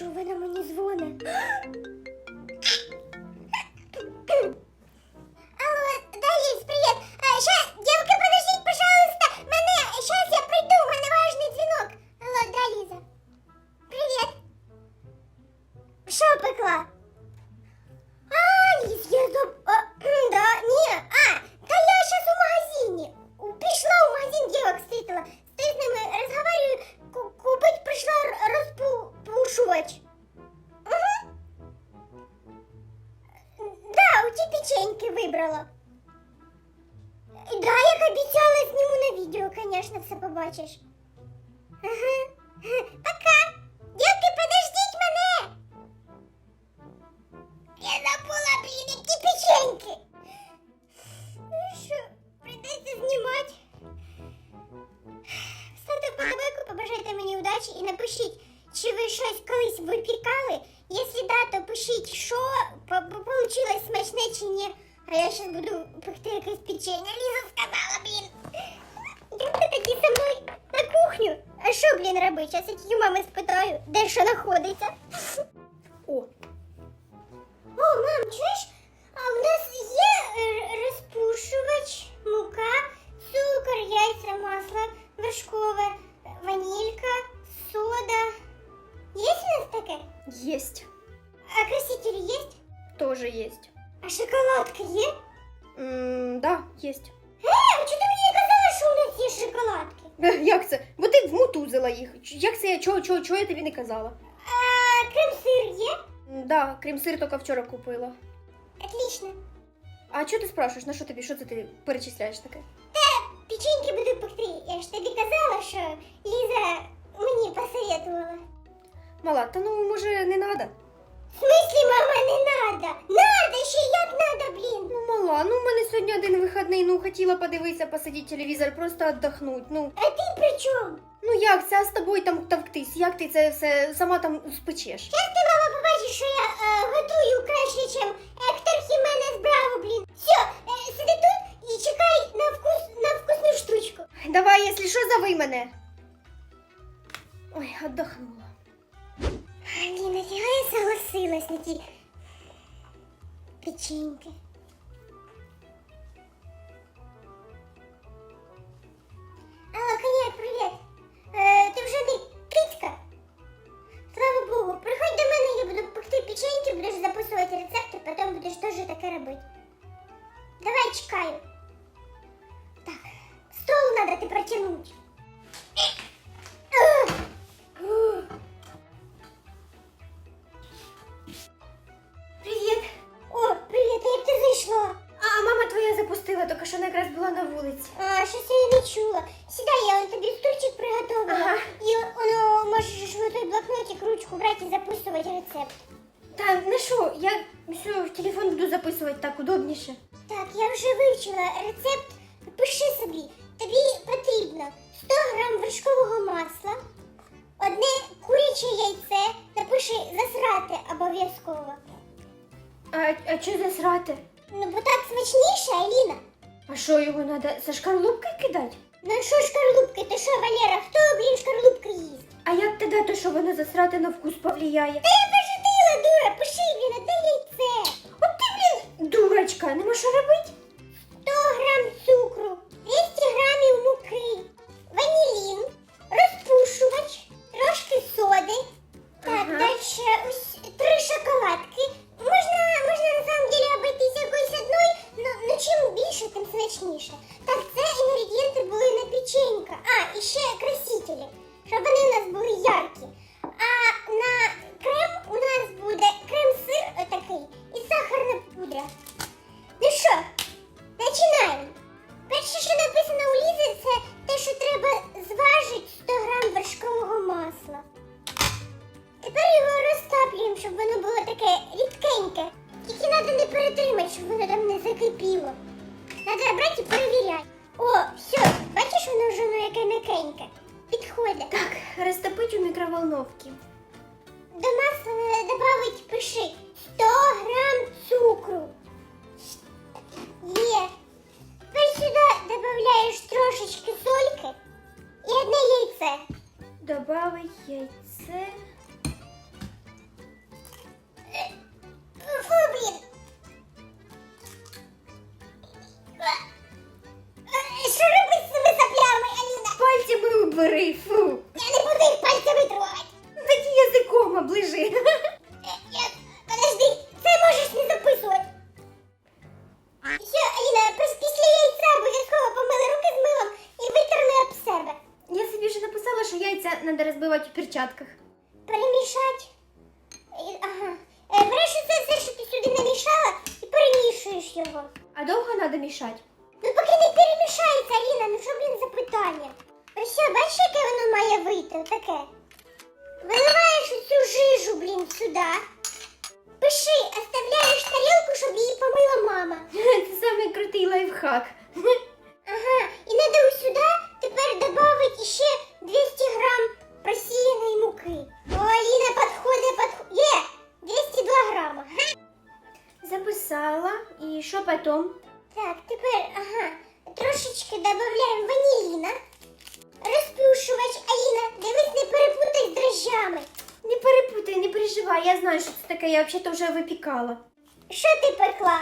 чого вона мені дзвонить? Алло, да, Лиз, привет. А, ща, девка, подождите, пожалуйста. Мене, сейчас я прийду, у мене важний дзвінок. Алло, да, Ліза. Привет. Що пекла? А, Ліз, я заб... А, м, да, ні, а, та я сейчас у магазині. У- Пішла в магазин, девок встретила. Розпушувач. Угу. Да, у ті печеньки вибрала. Да, як обіцяла, зніму на відео, конечно, все побачиш. Ага. Блін, робити? Зараз я тільки мами спитаю, де що знаходиться. О, О, мам, чуєш? А у нас є е, розпушувач, мука, цукор, яйця, масло вершкове, ванілька, сода. Є у нас таке? есть. А красителі є? Тоже есть. А шоколадка є? М, да, есть. Е, а чого ти мені не казала, що у нас є шоколадки? Е, Як це? Бо ти вмутузила їх. Як це я чого, чого, чого я тобі не казала? А крем-сир є? М, Да, крем-сир тільки вчора купила. Отлично. А чого ти спрашуєш? На що тобі? Що це ти перечисляєш таке? Печеньки буду пекти. Я ж тобі казала, що Ліза мені посоветувала. Мала, та ну може не надо? В смысле, мама, не надо? Надо, ще як надо, блін. Ну мала, ну в мене сьогодні один вихідний, ну хотіла подивитися, посидіти телевізор, просто віддохнуть. Ну, А ти при чому? ну як це, а з тобою там товктись? Як ти це все сама там спечеш? Зараз ти, мама, побачиш, що я е, готую краще, ніж Ектор Хіменес Браво, блін. Все, е, сиди тут і чекай на вкус на вкусну штучку. Давай, якщо що, зови мене. Ой, віддохнула. Согласилась на ті печеньки. Алло, коньяк, привіт. Е, ти вже не кицька? Слава Богу, приходь до мене, я буду пекти печеньки, будеш записувати рецепти, потім будеш теж таке робити. Давай чекаю. Так, стол надо ти протягнути. Так. Так, я вже вивчила рецепт. Пиши собі. Тобі потрібно 100 грам вершкового масла, одне куряче яйце, напиши засрати обов'язково. А, а що засрати? Ну, бо так смачніше, Аліна. А що його треба за шкарлупкою кидати? Ну що шкарлупки, ти що, Валера, хто, блін, шкарлупки їсть? А як тоді то, що воно засрати на вкус повлияє? Та я пошутила, м'якеньке. Підходить. Так, розтопить у мікроволновці. До нас е, добавить пиши 100 грам цукру. Є. Тепер сюди додаєш трошечки сольки і одне яйце. Добавить яйце. Е, фу, блін. Прибери, фу. Я не буду їх пальцями трогати. Тоді язиком оближи. Е, я... Подожди, це можеш не записувати. Ще, Аліна, після яйця обов'язково помили руки з милом і витерли об себе. Я собі вже написала, що яйця треба розбивати у перчатках. Перемішати. Ага. Береш це все, що ти сюди намішала, і перемішуєш його. А довго треба мішати? Ну поки не перемішається, Аліна, ну що, блін, за питання? Ось все, бачиш, яке воно має вийти, таке. Виливаєш цю жижу, блін, сюди. Пиши, оставляєш тарілку, щоб її помила мама. Це самий крутий лайфхак. Ага, і треба сюди тепер додати ще 200 грам просіяної муки. О, Аліна, підходить, підходить. Є, 202 грама. Записала. І що потім? Так, тепер, ага, трошечки додаємо ваніліна. Розпушувач, Аліна, дивись, не перепутай з дрожжами. Не перепутай, не переживай, я знаю, що це таке, я взагалі вже випікала. Що ти пекла?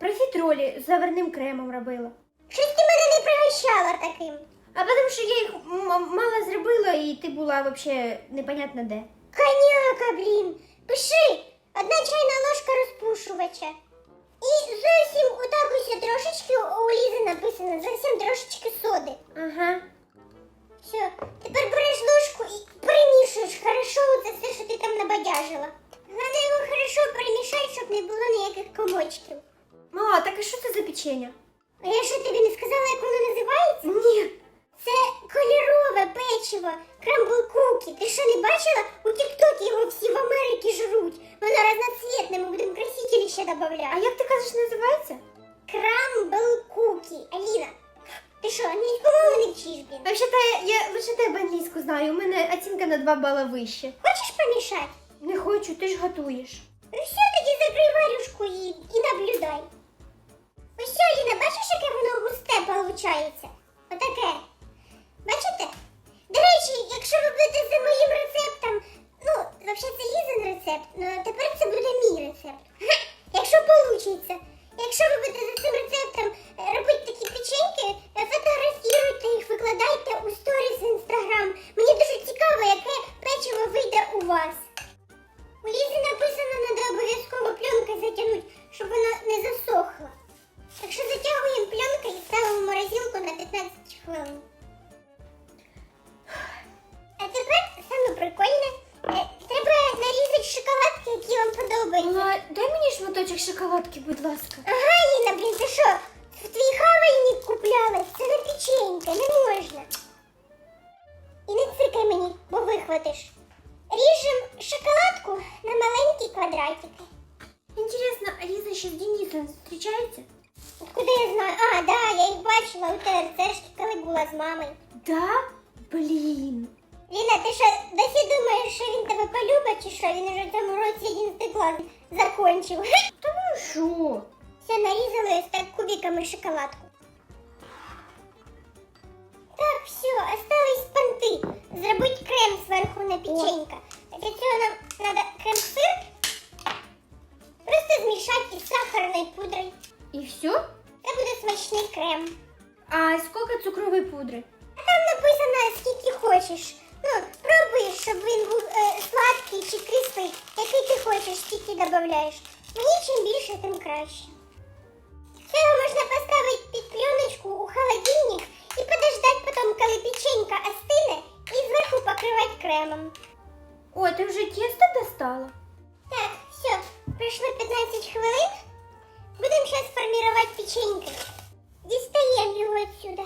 Профітролі з заварним кремом робила. Щось ти мене не пригощала таким. А тому що я їх мало зробила, і ти була взагалі непонятно де. Коняка, блін. Пиши, одна чайна ложка розпушувача. І зовсім отак ось трошечки у Лізи написано, зовсім трошечки соди. Ага. Все, тепер береш ложку і перемішуєш хорошо це все, що ти там набадяжила. Головне його хорошо перемішати, щоб не було ніяких комочків. Мала, так а що це за печення? А я що тобі не сказала, як воно називається? Ні. Це кольорове печиво, крамбл кукі. Ти що не бачила? У Тіктокі його всі в Америці жруть. Воно разноцвітне, ми будемо красителі ще А як ти кажеш, називається? Крамбл кукі. Аліна, ти що, англійську не вчиш, блін? Взагалі, я лише тебе англійську знаю, у мене оцінка на 2 бала вище. Хочеш помішати? Не хочу, ти ж готуєш. Ну все, тоді закрий варюшку і, і наблюдай. Ось все, Аліна, бачиш, яке воно густе виходить? Отаке. Бачите? До речі, якщо ви будете за моїм рецептом, ну, взагалі це Лізин рецепт, ну тепер це буде мій рецепт. Ха! Якщо вийде. Якщо ви будете за цим рецептом е, робити такі печеньки, е, фотографіруйте їх, викладайте у сторіс в інстаграм. Мені дуже цікаво, яке печиво вийде у вас. У Лізі написано, треба обов'язково пленкою затягнути, щоб вона не засохла. Так що затягуємо пленкою і ставимо в морозилку на 15 хвилин. А тепер саме прикольне. Шоколадки, які вам подобаються. Мала, дай мені шматочок шоколадки, будь ласка. Ага, Ліна, блін, ти що? В твій хавальник куплялась? Це не печенька, не можна. І не цикай мені, бо вихватиш. Ріжемо шоколадку на маленькі квадратики. Інтересно, а Ліза ще з Денисом зустрічається? Откуда я знаю? А, да, я їх бачила у ТРЦшки, коли була з мамою. Да? Блін. Ліна, ти що досі думаєш, що він тебе полюбить, чи що? Він уже в цьому році 11 клас закончив. Та ну що? Все нарізали так кубиками шоколадку. Так, все, остались понти. Зробити крем зверху на печенька. Для цього нам треба крем-сир. Просто змішати із сахарною пудрою. І все? Це буде смачний крем. А скільки цукрової пудри? А там написано скільки хочеш. Ну, пробуй, щоб він був е, сладкий чи кислий, який ти хочеш, стільки додаєш. Мені чим більше, тим краще. Це можна поставити під пленочку у холодильник і подождати потім, коли печенька остине, і зверху покривати кремом. О, ти вже тісто достала? Так, все, пройшло 15 хвилин. Будемо зараз формувати печеньки. Дістаємо його відсюди.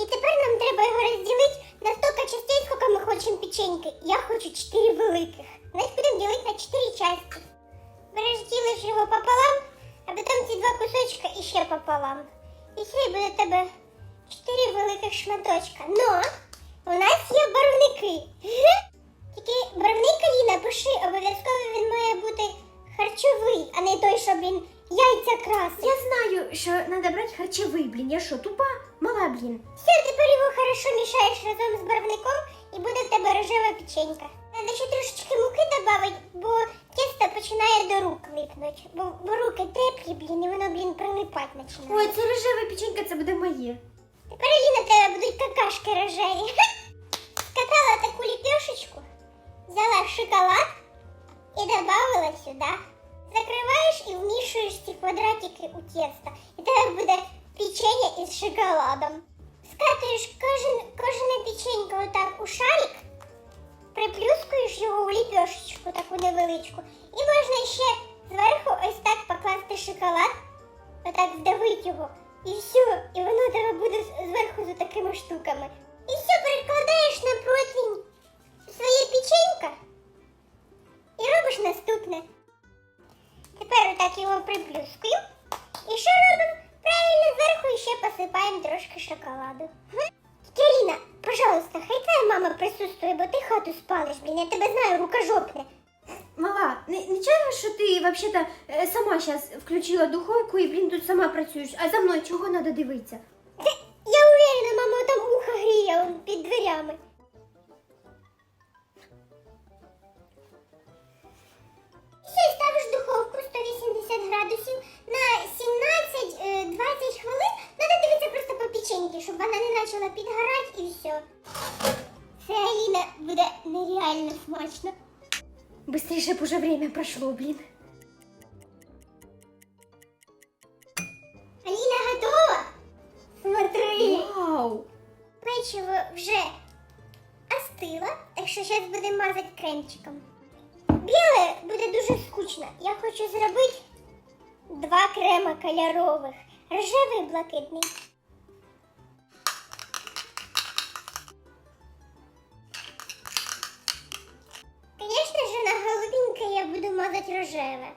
І тепер нам треба його розділити на стільки частей, скільки ми хочемо печеньки. Я хочу 4 великих. Значить будемо ділити на 4 частини. Береш, ділиш його пополам, а потім ці два кусочка іще пополам. І і буде в тебе 4 великих шматочка. Но у нас є барвники. Тільки барвник Аліна, пиши, обов'язково він має бути харчовий, а не той, щоб він яйця красив. Я знаю, що треба брати харчовий, блін. Я що, тупа? Мала, блін. Все, тепер його хорошо мішаєш разом з барвником і буде в тебе рожева печенька. Треба ще трошечки муки додати, бо тісто починає до рук липнути. Бо, бо руки теплі, блін, і воно, блін, прилипати починає. Ой, це рожева печенька, це буде моє. Тепер Аліна, тебе будуть какашки рожеві. Скатала таку ліпешечку, взяла шоколад і додавала сюди. Закриваєш і вмішуєш ці квадратики у тісто. І тебе буде печення із шоколадом. З скатуєш кожен, кожне печенько отак у шарик, приплюскуєш його у ліпешечку таку невеличку, і можна ще зверху ось так покласти шоколад, отак вдавити його, і все, і воно тебе буде зверху за такими штуками. І все, перекладаєш на противень своє печенько і робиш наступне. Тепер отак його приплюскуємо. І що робимо? Правильно, зверху ще посипаємо трошки шоколаду. Тетя пожалуйста, хай твоя мама присутствує, бо ти хату спалиш, блін, я тебе знаю, рукожопне. Мала, не, нічого, що ти вообще-то е, сама зараз включила духовку і, блін, тут сама працюєш. А за мною чого треба дивитися? Я уверена, мама там ухо гріє під дверями. 17-20 хвилин. Надо дивитися просто по печеньки, щоб вона не почала підгорати і все. Це Аліна буде нереально смачно. Быстріше б уже время прошло, блін. Аліна готова? Смотри. Вау! Печиво вже остило, так що зараз будемо мазати кремчиком. Біле буде дуже скучно. Я хочу зробити два крема кольорових. Рожевий блакитний. Звісно ж, на голубеньке я буду мазати рожеве.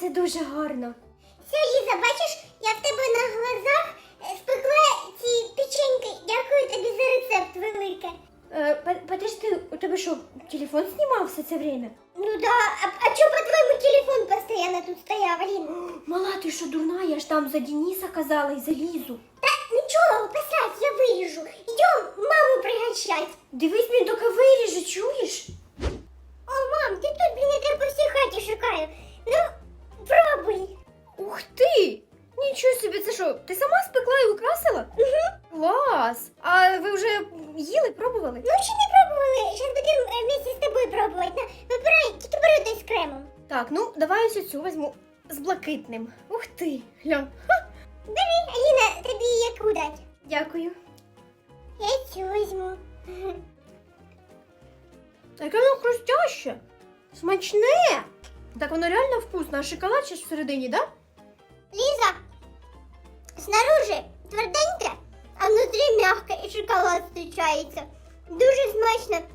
Це дуже гарно. Все, Ліза, бачиш, я в тебе на глазах е, спекла ці печеньки. Дякую тобі за рецепт велике. Е, подожди, у тебе що, телефон знімав все це время? Ну да, а, а чого по-твоєму телефон постійно тут стояв, Алін? Мала, ти що дурна, я ж там за Дениса казала і за Лізу. Та нічого, посадь, я виріжу. Йдем маму пригощать. Дивись, блін, тільки виріжи, чуєш? О, мам, ти тут, блін, я тебе по всій хаті шукаю. Ну, пробуй. Ух ти! Нічого собі, це що, ти сама спекла і украсила? Угу. Клас! А ви вже їли, пробували? Ну, ще не пробували. Зараз будемо вместе з тобою пробувати. Вибирай, тільки бери той з кремом. Так, ну давай ось цю візьму з блакитним. Ух ти! Глянь. Ха, Бери, Аліна, тобі яку дать? дякую. Я цю візьму. Яке воно хрустяще. Смачне. Так воно реально вкусно, а шоколад ще ж всередині, да? Лиза, снаружи тверденьке, а внутрі м'яке і шоколад зустрічається. Дуже смачно.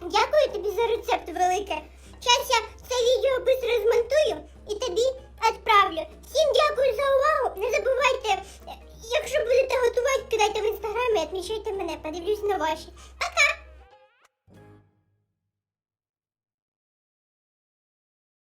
Дякую тобі за рецепт велике. Зараз я це відео швидко змонтую і тобі відправлю. Всім дякую за увагу. Не забувайте, якщо будете готувати, кидайте в інстаграмі, відмічайте мене, подивлюсь на ваші.